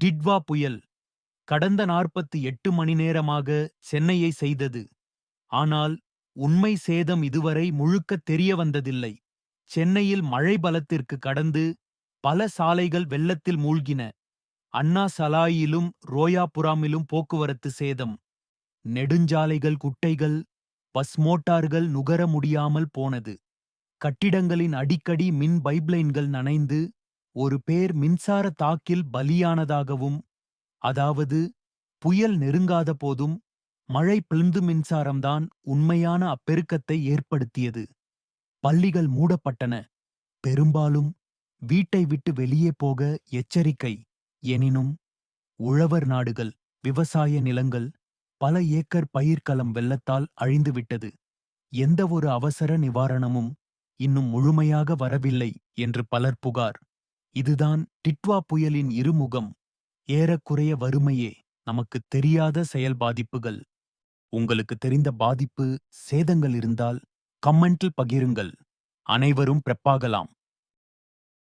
டிட்வா புயல் கடந்த நாற்பத்தி எட்டு மணி நேரமாக சென்னையை செய்தது. ஆனால் உண்மை சேதம் இதுவரை முழுக்க தெரிய வந்ததில்லை. சென்னையில் மழை பலத்திற்கு கடந்து பல சாலைகள் வெள்ளத்தில் மூழ்கின. அண்ணா சலாயிலும் ரோயாபுராமிலும் போக்குவரத்து சேதம். நெடுஞ்சாலைகள் குட்டைகள் பஸ் மோட்டார்கள் நுகர முடியாமல் போனது. கட்டிடங்களின் அடிக்கடி மின் பைப்லைன்கள் நனைந்து ஒரு பேர் மின்சார தாக்கில் பலியானதாகவும் அதாவது புயல் நெருங்காத போதும் மழை பிழிந்து மின்சாரம்தான் உண்மையான அப்பெருக்கத்தை ஏற்படுத்தியது. பள்ளிகள் மூடப்பட்டன. பெரும்பாலும் வீட்டை விட்டு வெளியே போக எச்சரிக்கை. எனினும் உழவர் நாடுகள் விவசாய நிலங்கள் பல ஏக்கர் பயிர்க்கலம் வெள்ளத்தால் அழிந்துவிட்டது எந்தவொரு அவசர நிவாரணமும் இன்னும் முழுமையாக வரவில்லை என்று பலர் புகார். இதுதான் டிட்வா புயலின் இருமுகம். ஏறக்குறைய வறுமையே நமக்கு தெரியாத செயல் பாதிப்புகள். உங்களுக்கு தெரிந்த பாதிப்பு சேதங்கள் இருந்தால் கமெண்டில் பகிருங்கள். அனைவரும் பிரப்பாகலாம்.